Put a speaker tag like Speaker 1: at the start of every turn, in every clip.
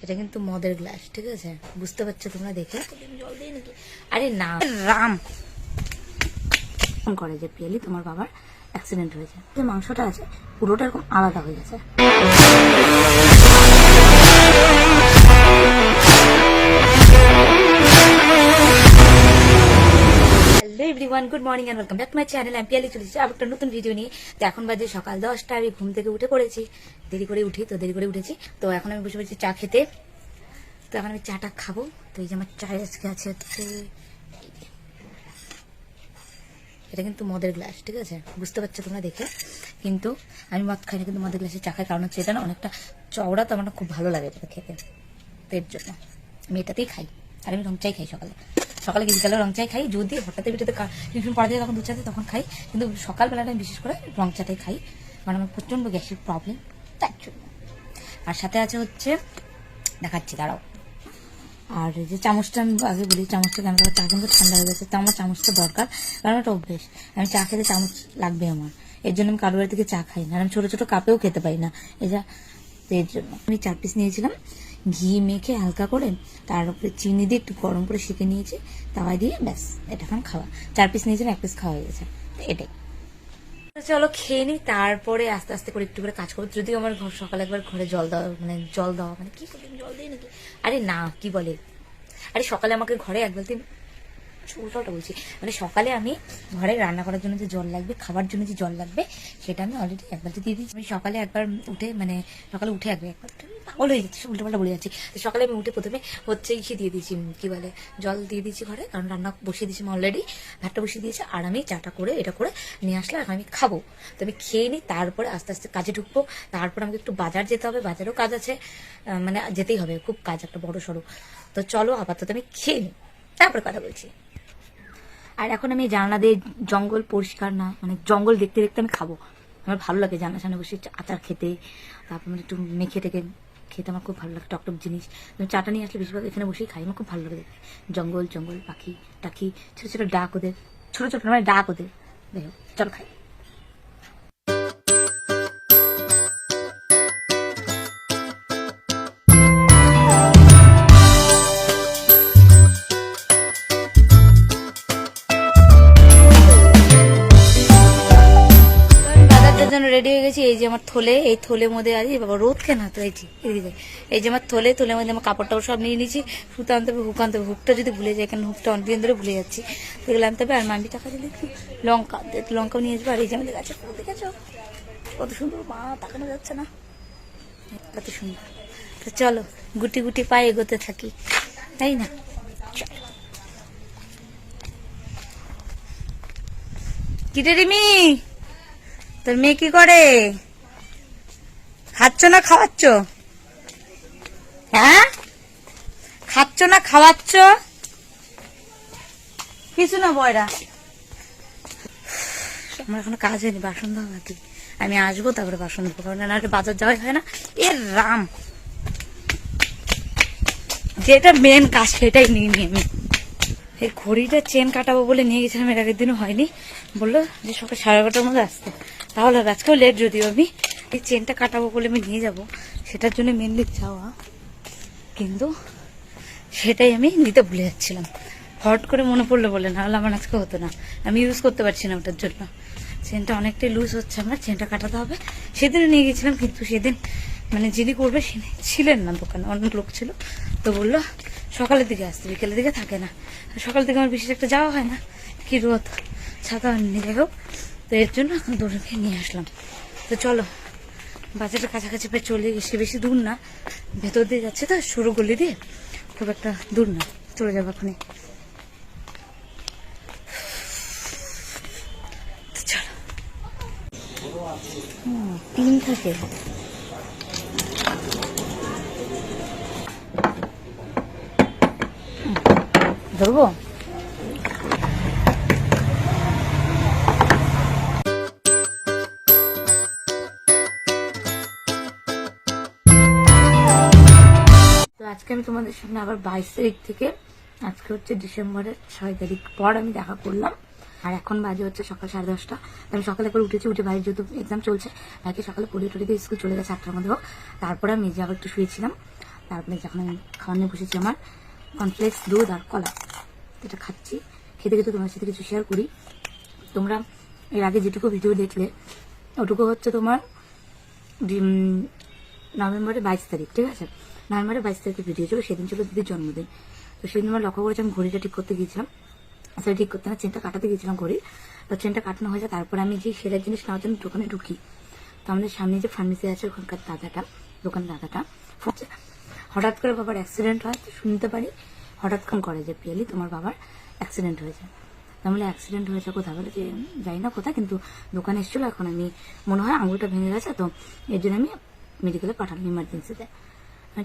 Speaker 1: এটা কিন্তু মদের গ্লাস ঠিক আছে? বুঝতে পারছ তোমরা দেখে? জল দিয়ে নাকি? আরে না। রাম! ফোন করে যে পিয়ালি তোমার বাবার অ্যাক্সিডেন্ট হয়েছে। যে মাংসটা আছে পুরোটা এরকম আলাদা হয়ে গেছে। Everyone good morning and welcome back my channel আমি পিয়ালি চলেছি আবার একটা নতুন ভিডিও নিয়ে। তো এখন বাজে সকাল দশটা, আমি ঘুম থেকে উঠে পড়েছি। দেরি করে উঠি তো, দেরি করে উঠেছি। তো এখন আমি বসে পড়েছি চা খেতে। তো এখন আমি চাটা খাব। তো এই যে আমার চায়ের আজকে আছে হচ্ছে এটা কিন্তু মদের গ্লাস, ঠিক আছে? বুঝতে পারছ তোমরা দেখে। কিন্তু আমি মদ খাই না, কিন্তু মদের গ্লাসে চা খাই। কারণ হচ্ছে এটা না অনেকটা চওড়া, তো আমার খুব ভালো লাগে এটা খেতে। তো এর জন্য। আমি এটাতেই খাই। আর আমি রং চাই খাই সকালে। সকালে বিকালে রং চাই খাই যদি হঠাৎ বিটাতে পড়া যায় তখন দুধ চাতে তখন খাই, কিন্তু সকালবেলাটা আমি বিশেষ করে রং চাটাই খাই, কারণ আমার প্রচণ্ড গ্যাসের প্রবলেম তার জন্য। আর সাথে আছে হচ্ছে, দেখাচ্ছি, দাঁড়াও। আর যে চামচটা আমি আগে বলি, চামচটা কেন? চা কিন্তু ঠান্ডা হয়ে গেছে তো আমার চামচটা দরকার, কারণ এটা অভ্যেস। আমি চা খেতে চামচ লাগবে আমার, এর জন্য আমি কারও বাড়ি থেকে চা খাই না আর আমি ছোটো ছোটো কাপেও খেতে পারি না। এই যা, তো এর জন্য আমি চার পিস নিয়েছিলাম। ঘি মেখে হালকা করে, তার উপরে চিনি দিয়ে একটু গরম করে শিখে নিয়েছি, তাওয়ায় দিয়ে ব্যাস এটা এখন খাওয়া। চার পিস নিয়েছিলাম, এক পিস খাওয়া হয়ে গেছে। এটাই। চলো খেয়ে নিই তারপরে আস্তে আস্তে করে একটু করে কাজ করব। যদিও আমার ঘর সকালে একবার ঘরে জল দেওয়া মানে জল দেওয়া মানে কি করবি জল দিয়ে নাকি? আরে না, কি বলে? আরে সকালে আমাকে ঘরে এক বালতি উল্টোটা বলছি। মানে সকালে আমি ঘরে রান্না করার জন্য যে জল লাগবে, খাবার জন্য যে জল লাগবে, সেটা আমি অলরেডি একবার দিয়ে দিয়েছি। আমি সকালে একবার উঠে মানে সকালে উঠে একবার একবার পাগল হয়ে যাচ্ছে উল্টো পাল্টা বলে যাচ্ছি। সকালে আমি উঠে প্রথমে হচ্ছে ইসে দিয়ে দিয়েছি কি বলে, জল দিয়ে দিয়েছি ঘরে, কারণ রান্না বসিয়ে দিয়েছি আমি অলরেডি ভাতটা বসিয়ে দিয়েছি, আর আমি চাটা করে, এটা করে নিয়ে আসলে আর আমি খাব। তো আমি খেয়ে নিই, তারপরে আস্তে আস্তে কাজে ঢুকবো, তারপর আমাকে একটু বাজার যেতে হবে, বাজারেও কাজ আছে মানে যেতেই হবে, খুব কাজ একটা বড় সড়ো তো চলো আপাতত আমি খেয়ে নিই, তারপরে কথা বলছি। আর এখন আমি জানলা দিয়ে জঙ্গল পরিষ্কার না মানে জঙ্গল দেখতে দেখতে আমি খাব। আমার ভালো লাগে জানলা সামনে বসে আচার খেতে, তারপর একটু মেখে টেকে খেতে আমার খুব ভালো লাগে টক টক জিনিস চাটা নিয়ে আসলে বেশিরভাগ এখানে বসেই খাই, আমার খুব ভালো লাগে দেখতে। জঙ্গল জঙ্গল, পাখি, টাখি, ছোটো ছোটো ডাক ওদের, ছোটো ছোটো মানে ডাক ওদের। দেখো চল খাই। রেডি হয়ে গেছি, এই যে আমার থলে, এই থলের মধ্যে আছে। বাবা, রোদ কেন তো এই এই যে আমার থলে, থলের মধ্যে আমার কাপড় টাপড় সব নিয়ে নিয়েছি। সুতো আনতে হবে, হুক আনতে হবে। হুকটা যদি ভুলে যাই কেন হুকটা অনেকদিন ধরে ভুলে যাচ্ছি। এগুলো আনতে হবে, আর মামি টাকা দিলে একটু লঙ্কা লঙ্কাও নিয়ে আসব। আর এই যে আমাদের গাছে ফুল দেখেছ? কত সুন্দর, মা, তাকানো যাচ্ছে না। কত সুন্দর। তো চলো, গুটি গুটি পায়ে এগোতে থাকি। তাই না? চলো। কিরে রিমি? তোর মেয়ে কি করে? খাচ্ছ না খাওয়াচ্ছ? হ্যাঁ? খাচ্ছ না খাওয়াচ্ছ? কিছু না বয়রা। আমার এখনও কাজ হয়নি, বাসন ধোয়া বাকি। আমি আসব, তারপরে বাসন ধোবো। না হলে বাজার যাওয়াই হয় না। এর রাম। যেটা মেন কাজ, সেটাই নিয়ে নি আমি। এই ঘড়িটা চেন কাটাবো বলে নিয়ে গেছিলাম, এর আগের দিনও হয়নি। বলল যে সকাল সাড়ে এগারোটার মধ্যে আসতে। তাহলে আজকেও লেট যদিও আমি এই চেনটা কাটাবো বলে আমি নিয়ে যাব। সেটার জন্য মেনলি যাওয়া। কিন্তু সেটাই আমি নিতে ভুলে যাচ্ছিলাম। হট করে মনে পড়ল বলে না হলে আমার আজকে হতো না। আমি ইউজ করতে পারছি না ওটার জন্য। চেনটা অনেকটাই লুজ হচ্ছে আমার চেনটা কাটাতে হবে। সেদিন নিয়ে গেছিলাম, কিন্তু সেদিন মানে যিনি করবে সে ছিলেন না দোকানে, অনেক লোক ছিল। তো বলল, সকালের দিকে আসতে, বিকেলের দিকে থাকে না। আর সকালের দিকে আমার বিশেষ একটা যাওয়া হয় না। কি রোদ। ছাতা নিয়ে যাই হোক। তো এর জন্য দৌড়ে নিয়ে আসলাম। তো চলো, বাজারের কাছাকাছি প্রায় চলে এসে বেশি দূর না, ভেতর দিয়ে যাচ্ছে তো, সরু গলি দিয়ে, খুব একটা দূর না। চলে যাব এখনই। তিন থাকে। ধরবো? আজকে আমি তোমাদের সামনে আবার বাইশ তারিখ থেকে, আজকে হচ্ছে ডিসেম্বরের ছয় তারিখ পর আমি দেখা করলাম। আর এখন বাজে হচ্ছে সকাল সাড়ে দশটা। আমি সকালে করে উঠেছি, উঠে বাড়ির যেহেতু এক্সাম চলছে ভাইকে সকালে পড়িয়ে টড়িয়ে দিয়ে স্কুল চলে গেছে আটটার মধ্যে হোক। তারপরে আমি নিজে আবার একটু শুয়েছিলাম। তারপরে যখন আমি খাওয়া বসেছি আমার কনফ্লেক্স দুধ আর কলা। এটা খাচ্ছি। খেতে খেতে তোমার সাথে কিছু শেয়ার করি। তোমরা এর আগে যেটুকু ভিডিও দেখলে, ওটুকু হচ্ছে তোমার নভেম্বরের বাইশ তারিখ, ঠিক আছে? নভেম্বরের বাইশ তারিখে ভিডিও ছিল, সেদিন ছিল দিদির জন্মদিন। তো সেদিন আমার লক্ষ্য করেছি, আমি ঘড়িটা ঠিক করতে গিয়েছিলাম। সেটা ঠিক করতে না, চেনটা কাটাতে গিয়েছিলাম ঘড়ি তো চেনটা কাটানো হয়ে যায়, তারপরে আমি যে সেরা জিনিস নেওয়ার জন্য দোকানে ঢুকি। তো আমাদের সামনে যে ফার্মেসি আছে, ওখানকার দাদাটা, দোকান দাদাটা হঠাৎ করে বাবার অ্যাক্সিডেন্ট হয়, তো শুনতে পারি, হঠাৎ করে করে যে, পিয়ালি, তোমার বাবার অ্যাক্সিডেন্ট হয়েছে। তাহলে অ্যাক্সিডেন্ট হয়েছে কোথাও বলে যে যাই না কোথায়, কিন্তু দোকানে এসেছিল, এখন আমি, মনে হয় আঙুলটা ভেঙে গেছে, তো এর জন্য আমি মেডিকেলে পাঠালাম ইমার্জেন্সিতে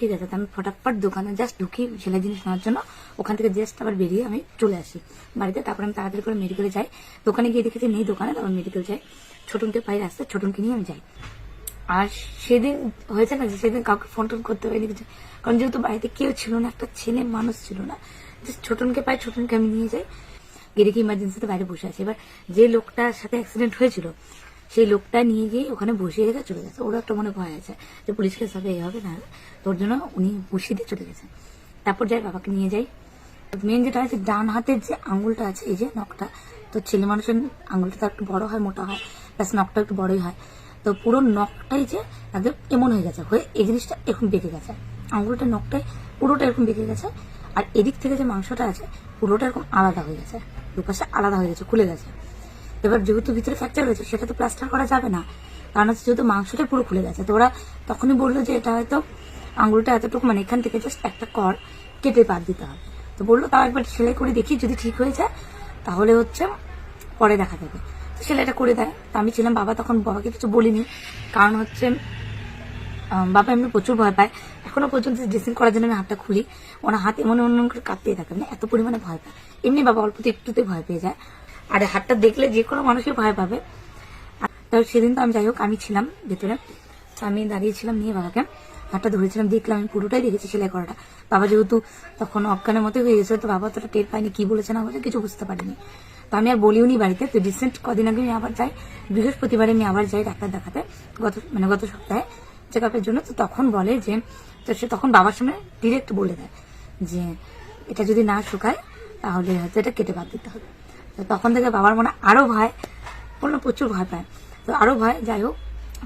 Speaker 1: ঠিক আছে আমি ফটাফট দোকানে জাস্ট ঢুকি সেলাই জিনিস নেওয়ার জন্য। ওখান থেকে জাস্ট আবার বেরিয়ে আমি চলে আসি। বাড়িতে তারপর আমি তাড়াতাড়ি করে মেডিকেলে যাই। দোকানে গিয়ে দেখেছি নেই দোকানে, তারপর মেডিকেল যাই। ছোটনকে পাই রাস্তায়, ছোটনকে নিয়ে আমি যাই। আর সেদিন হয়েছে না যে সেদিন কাউকে ফোন টোন করতে পারিনি কিছু। কারণ যেহেতু বাড়িতে কেউ ছিল না, একটা ছেলে মানুষ ছিল না জাস্ট ছোটনকে পাই, ছোটনকে আমি নিয়ে যাই। গিয়ে দেখি ইমার্জেন্সিতে বাইরে বসে আছে। এবার যে লোকটার সাথে অ্যাক্সিডেন্ট হয়েছিল সেই লোকটা নিয়ে গিয়ে ওখানে বসিয়ে রেখে চলে গেছে। ওরা একটা মনে ভয় আছে যে পুলিশ কেস এই হবে না, তোর জন্য উনি বসিয়ে দিয়ে চলে গেছে। তারপর যাই বাবাকে নিয়ে যাই। মেন যেটা আছে ডান হাতের যে আঙুলটা আছে, এই যে নখটা, তো ছেলে মানুষের আঙুলটা তো একটু বড় হয়, মোটা হয় প্লাস নখটা একটু বড়ই হয়। তো পুরো নখটাই যে একদম এমন হয়ে গেছে, হয়ে এই জিনিসটা এরকম বেঁকে গেছে। আঙুলটা, নখটাই পুরোটা এরকম বেঁকে গেছে, আর এদিক থেকে যে মাংসটা আছে, পুরোটা এরকম আলাদা হয়ে গেছে, দুপাশে আলাদা হয়ে গেছে, খুলে গেছে। এবার যেহেতু ভিতরে ফ্র্যাকচার হয়েছে, সেটা তো প্লাস্টার করা যাবে না। কারণ হচ্ছে যেহেতু মাংসটা পুরো খুলে গেছে, তো ওরা তখনই বলল যে এটা হয়তো আঙুলটা এতটুকু মানে এখান থেকে জাস্ট একটা কর কেটে বাদ দিতে হবে। তো বলল, তাও একবার সেলাই করে দেখি, যদি ঠিক হয়ে যায়, তাহলে হচ্ছে পরে দেখা যাবে। তো সেলাইটা করে দেয়। তো আমি ছিলাম, বাবা তখন বাবাকে কিছু বলিনি, কারণ হচ্ছে বাবা এমনি প্রচুর ভয় পায়। এখনও পর্যন্ত ড্রেসিং করার জন্য আমি হাতটা খুলি, ওনার হাত এমন এমন করে কাঁপতেই থাকে মানে এত পরিমাণে ভয় পায়। এমনি বাবা অল্পতে একটুতে ভয় পেয়ে যায়। আর হাতটা দেখলে যে কোনো মানুষই ভয় পাবে। আর সেদিন তো আমি যাই হোক, আমি ছিলাম ভেতরে। তো আমি দাঁড়িয়েছিলাম নিয়ে বাবাকে। হাতটা ধরেছিলাম, দেখলাম, আমি পুরোটাই দেখেছি সেলাই করাটা। বাবা যেহেতু তখন অজ্ঞানের মতো হয়ে গেছে, তো বাবা অতটা টের পায়নি, কি বলেছে না বলেছে কিছু বুঝতে পারিনি। তো আমি আর বলিও নি বাড়িতে। তো রিসেন্ট কদিন আগে আমি আবার যাই। বৃহস্পতিবারে আমি আবার যাই ডাক্তার দেখাতে, গত মানে গত সপ্তাহে চেক আপের জন্য। তো তখন বলে যে, তো সে তখন বাবার সামনে ডিরেক্ট বলে দেয় যে, এটা যদি না শুকায়, তাহলে হয়তো এটা কেটে বাদ দিতে হবে। তখন থেকে বাবার মনে আরও ভয় বলল প্রচুর ভয় পায়। তো আরও ভয়, যাই হোক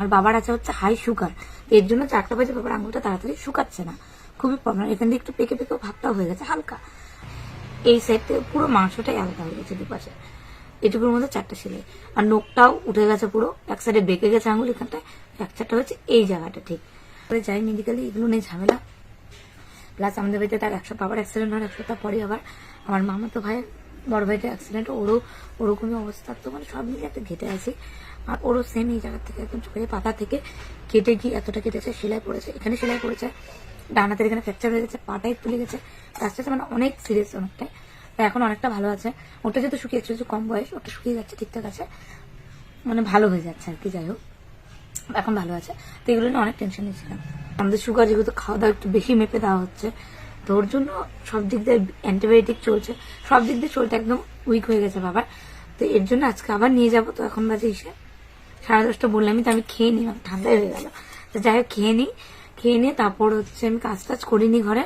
Speaker 1: আর বাবার আছে হচ্ছে হাই সুগার এর জন্য চারটা বাজে বাবার আঙুলটা তাড়াতাড়ি শুকাচ্ছে না। খুবই প্রবলেম এখান দিয়ে একটু পেকে পেকে ভাবটাও হয়ে গেছে হালকা। এই সাইড থেকে পুরো মাংসটাই আলাদা হয়ে গেছে দুপাশে। এটুকুর মধ্যে চারটা সেলাই। আর নোকটাও উঠে গেছে পুরো, এক সাইডে বেঁকে গেছে আঙুল এখানটায় ফ্র্যাকচারটা হচ্ছে এই জায়গাটা ঠিক। তারপরে যাই মেডিকেলে এগুলো নেই ঝামেলা। প্লাস আমাদের বাড়িতে তার একশো, বাবার অ্যাক্সিডেন্ট হওয়ার এক সপ্তাহ পরে আবার আমার মামা তো ভাই বড় ভাইটা অ্যাক্সিডেন্ট ওরও ওরকমই অবস্থা। তো মানে সব মিলিয়ে একটা ঘেটে আছে। আর ওরও সেম এই জায়গা থেকে, একদম চোখের পাতা থেকে কেটে গিয়ে এতটা কেটেছে, সেলাই পড়েছে। এখানে সেলাই পড়েছে ডান হাতের এখানে ফ্র্যাকচার হয়ে গেছে পাটাই তুলে গেছে। আস্তে আস্তে মানে অনেক সিরিয়াস অনেকটাই এখন অনেকটা ভালো আছে। ওটা যেহেতু শুকিয়ে একটু কম বয়স, ওটা শুকিয়ে যাচ্ছে, ঠিকঠাক আছে। মানে ভালো হয়ে যাচ্ছে আর কি, যাই হোক। এখন ভালো আছে। তো এগুলো নিয়ে অনেক টেনশনে ছিলাম। আমাদের সুগার যেহেতু খাওয়া দাওয়া একটু বেশি মেপে দেওয়া হচ্ছে তো ওর জন্য সব দিক দিয়ে অ্যান্টিবায়োটিক চলছে। সব দিক দিয়ে চলতে একদম উইক হয়ে গেছে বাবার। তো এর জন্য আজকে আবার নিয়ে যাব। তো এখন বাজে এসে সাড়ে দশটা বললামই তো আমি খেয়ে আমার ঠান্ডাই হয়ে গেল। তো যাই হোক, খেয়ে নিই। খেয়ে নিয়ে তারপর হচ্ছে আমি কাজ টাজ করিনি ঘরে।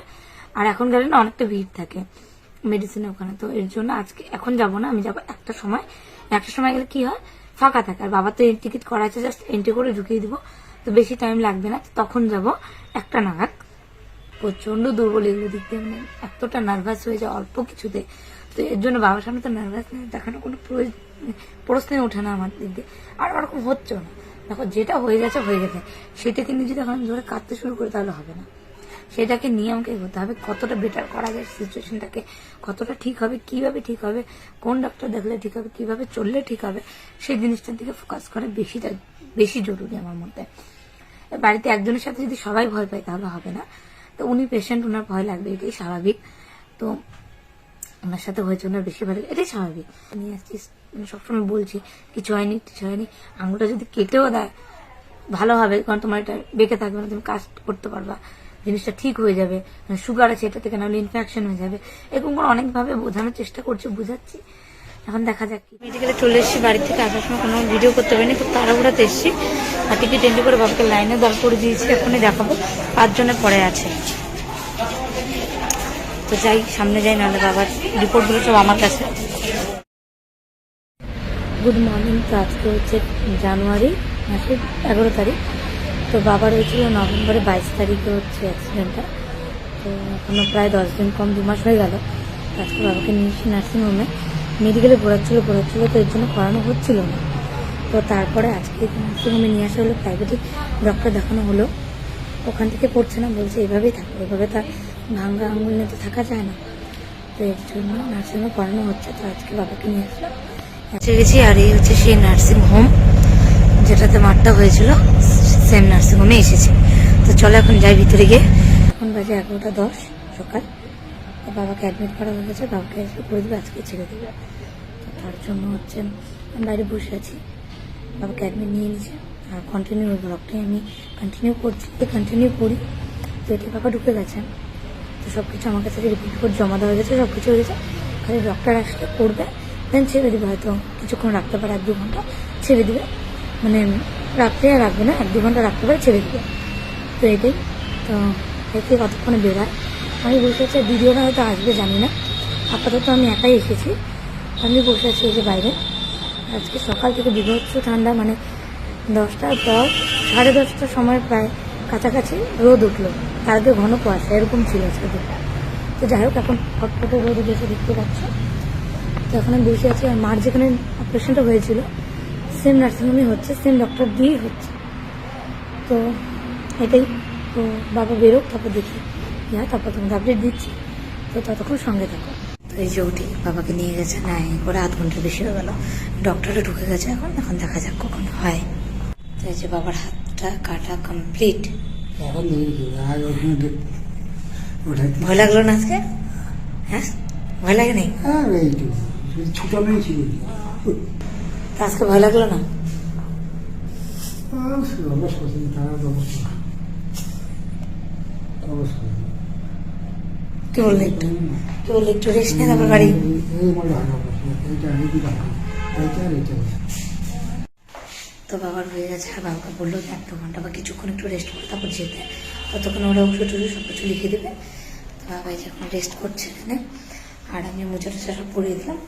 Speaker 1: আর এখন গেলে না অনেকটা ভিড় থাকে মেডিসিনের ওখানে। তো এর জন্য আজকে এখন যাব না, আমি যাব একটা সময়। একটা সময় গেলে কি হয়? ফাঁকা থাকে। আর বাবা তো টিকিট করা আছে জাস্ট এন্ট্রি করে ঢুকিয়ে দিব। তো বেশি টাইম লাগবে না। তখন যাব একটা নাগাদ। প্রচণ্ড দুর্বল এগুলো দিক দিয়ে মানে এতটা নার্ভাস হয়ে যায় অল্প কিছুতে। তো এর জন্য বাবার সামনে তো নার্ভাস দেখানো কোনো প্রশ্নই ওঠে না আমার দিক দিয়ে। আর ওরকম হচ্ছেও না। দেখো, যেটা হয়ে গেছে হয়ে গেছে। সেটাকে নিয়ে যদি এখন ধরে কাঁদতে শুরু করে, তাহলে হবে না। সেটাকে নিয়ে আমাকে এগোতে হবে, কতটা বেটার করা যায় সিচুয়েশনটাকে কতটা ঠিক হবে, কীভাবে ঠিক হবে, কোন ডাক্তার দেখলে ঠিক হবে, কীভাবে চললে ঠিক হবে, সেই জিনিসটার দিকে ফোকাস করা বেশিটা বেশি জরুরি আমার মধ্যে বাড়িতে একজনের সাথে যদি সবাই ভয় পায়, তাহলে হবে না। তো উনি পেশেন্ট ওনার ভয় লাগবে, এটাই স্বাভাবিক। তো ওনার সাথে হয়েছে ওনার বেশি ভালো এটাই স্বাভাবিক। নিয়ে আসছিস আমি সবসময় বলছি, কিছু হয়নি কিছু হয়নি। আঙুলটা যদি কেটেও দেয়, ভালো হবে, কারণ তোমার এটা বেঁকে থাকবে না, তুমি কাজ করতে পারবা, জিনিসটা ঠিক হয়ে যাবে। সুগার আছে, এটা থেকে নাহলে ইনফেকশন হয়ে যাবে। এরকম করে অনেকভাবে বোঝানোর চেষ্টা করছি, বুঝাচ্ছি। এখন দেখা যাক মেডিকেলে চলে এসেছি, বাড়ি থেকে আসার সময় কোনো ভিডিও করতে পারিনি, খুব তাড়াহুড়াতে এসেছি। আর টিকিট এন্ট্রি করে বাবাকে লাইনে দাঁড় করে দিয়েছি, এখনই দেখাবো। পাঁচজনের পরে আছে। তো যাই, সামনে যাই, নাহলে বাবার রিপোর্টগুলো সব আমার কাছে। গুড মর্নিং তো আজকে হচ্ছে জানুয়ারি মাসের এগারো তারিখ। তো বাবার হয়েছিল নভেম্বরে বাইশ তারিখে হচ্ছে অ্যাক্সিডেন্টটা তো এখনও প্রায় দশ দিন, কম দু মাস হয়ে গেল। আজকে বাবাকে নিয়ে এসে নার্সিংহোমে মেডিকেলে ঘোরাচ্ছিল ঘোরাচ্ছিল তো এর জন্য করানো হচ্ছিল না। তো তারপরে আজকে নার্সিংহোমে নিয়ে আসা হলো প্রাইভেটে ডক্টর দেখানো হলো। ওখান থেকে পড়ছে না, বলছে এভাবেই থাকবে এভাবে তার ভাঙ্গা আঙুল নিয়ে তো থাকা যায় না। তো এর জন্য নার্সিংহোমে করানো হচ্ছে, তো আজকে বাবাকে নিয়ে আসলাম। এসে গেছি, আর এই হচ্ছে সেই নার্সিং হোম, যেটাতে মারটা হয়েছিল সেম নার্সিং হোমে এসেছি। তো চলো এখন যাই ভিতরে গিয়ে। এখন বাজে এগারোটা দশ সকাল। বাবাকে অ্যাডমিট করা হয়ে গেছে, বাবাকে এসে করে দেবে আজকে ছেড়ে দেবে। তো তার জন্য হচ্ছে আমি বাইরে বসে আছি। বাবাকে অ্যাডমিট নিয়ে নিয়েছে। আর কন্টিনিউ ব্লগটাই আমি কন্টিনিউ করছি কন্টিনিউ করি। তো এটি বাবা ঢুকে গেছে। তো সব কিছু আমার কাছে রিপোর্ট রিপোর্ট জমা দেওয়া গেছে সব কিছু হয়ে গেছে। খালি ডক্টর আসলে করবে দেন ছেড়ে দেবে হয়তো। কিছুক্ষণ রাখতে পারে এক দু ঘণ্টা, ছেড়ে দেবে। মানে রাখতে রাখবে না এক দু ঘণ্টা রাখতে পারে, ছেড়ে দেবে। তো এটাই। তো এতে কতক্ষণে বেরোয়? আমি বসে আছি, আর দিদিওরা হয়তো আসবে, জানি না। আপাতত আমি একাই এসেছি। আমি বসে আছি এই যে বাইরে। আজকে সকাল থেকে বিভৎস ঠান্ডা মানে দশটার পর সাড়ে দশটার সময় প্রায় কাছাকাছি রোদ উঠল। তার আগে ঘন কুয়াশা, এরকম ছিল আজকে। তো যাই হোক, এখন ফটফটে রোদ উঠেছে দেখতে পাচ্ছ। তো এখন আমি বসে আছি, আর মার যেখানে অপারেশনটা হয়েছিল সেম নার্সিংহোমে হচ্ছে সেম ডক্টর দিয়েই হচ্ছে। তো এটাই। তো বাবা বেরোক, তারপর দেখি। হ্যাঁ তারপর তোমাকে আপডেট দিচ্ছি। তো ততক্ষণ সঙ্গে থাকো। তো এই যে উঠি বাবাকে নিয়ে গেছে নাই করে আধ ঘণ্টার বেশি হয়ে গেল। ডক্টরে ঢুকে গেছে এখন এখন দেখা যাক কখন হয়। তো এই যে বাবার হাতটা কাটা কমপ্লিট ভয় লাগল না আজকে? হ্যাঁ? ভয় লাগে নেই?
Speaker 2: ছিল।
Speaker 1: তা আজকে ভয় লাগল না?
Speaker 2: তার অবস্থা নেই। অবস্থা। নেই।
Speaker 1: কি বললে একটু কি বললে একটু রেস্ট নিয়ে তারপর বাড়ি। তো বাবার হয়ে গেছে, আর বাবাকে বলল যে এক ঘণ্টা বা কিছুক্ষণ একটু রেস্ট করে, তারপর যেতে। ততক্ষণ ওরা ওষুধ টুষুধ সব কিছু লিখে দেবে। তো বাবা এখন রেস্ট করছে এখানে। আর আমি মোজা টোজা সব পরিয়ে দিলাম।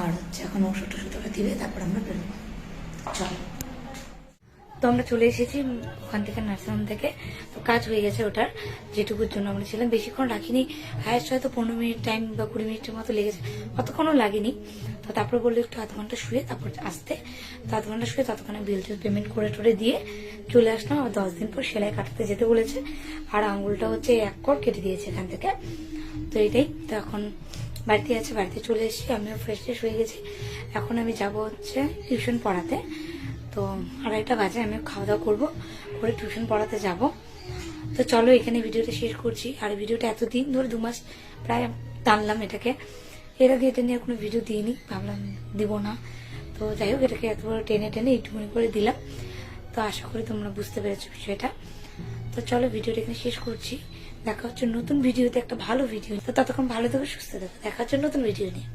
Speaker 1: আর হচ্ছে এখন ওষুধ টষুধ ওরা দিবে, তারপর আমরা বেরোবো। চলো। তো আমরা চলে এসেছি ওখান থেকে নার্সিংহোম থেকে। তো কাজ হয়ে গেছে ওটার, যেটুকুর জন্য আমরা ছিলাম। বেশিক্ষণ রাখিনি। হায়েস্ট হয়তো পনেরো মিনিট টাইম বা কুড়ি মিনিটের মতো লেগেছে। অতক্ষণও লাগেনি। তো তারপর বলল একটু আধ ঘণ্টা শুয়ে তারপর আসতে। তো আধ ঘণ্টা শুয়ে ততক্ষণে বিল টিল পেমেন্ট করে টোরে দিয়ে চলে আসলাম। আর দশ দিন পর সেলাই কাটাতে যেতে বলেছে। আর আঙুলটা হচ্ছে এক কর কেটে দিয়েছে এখান থেকে। তো এটাই। তো এখন বাড়িতে আছে, বাড়িতে চলে এসেছি। আমিও ফ্রেশ ট্রেশ হয়ে গেছি। এখন আমি যাব হচ্ছে টিউশন পড়াতে। তো আড়াইটা বাজে, আমি খাওয়া দাওয়া করব, করে টিউশন পড়াতে যাব। তো চলো এখানে ভিডিওটা শেষ করছি। আর ভিডিওটা এতদিন ধরে দু মাস প্রায় টানলাম এটাকে। এর আগে এটা নিয়ে কোনো ভিডিও দিইনি, ভাবলাম দিব না। তো যাই হোক, এটাকে এত বড় টেনে টেনে এইটুকুনি করে দিলাম। তো আশা করি তোমরা বুঝতে পেরেছ বিষয়টা। তো চলো ভিডিওটা এখানে শেষ করছি। দেখা হচ্ছে নতুন ভিডিওতে একটা ভালো ভিডিও তো ততক্ষণ ভালো থেকো, সুস্থ থেকো। দেখা হচ্ছে নতুন ভিডিও নিয়ে।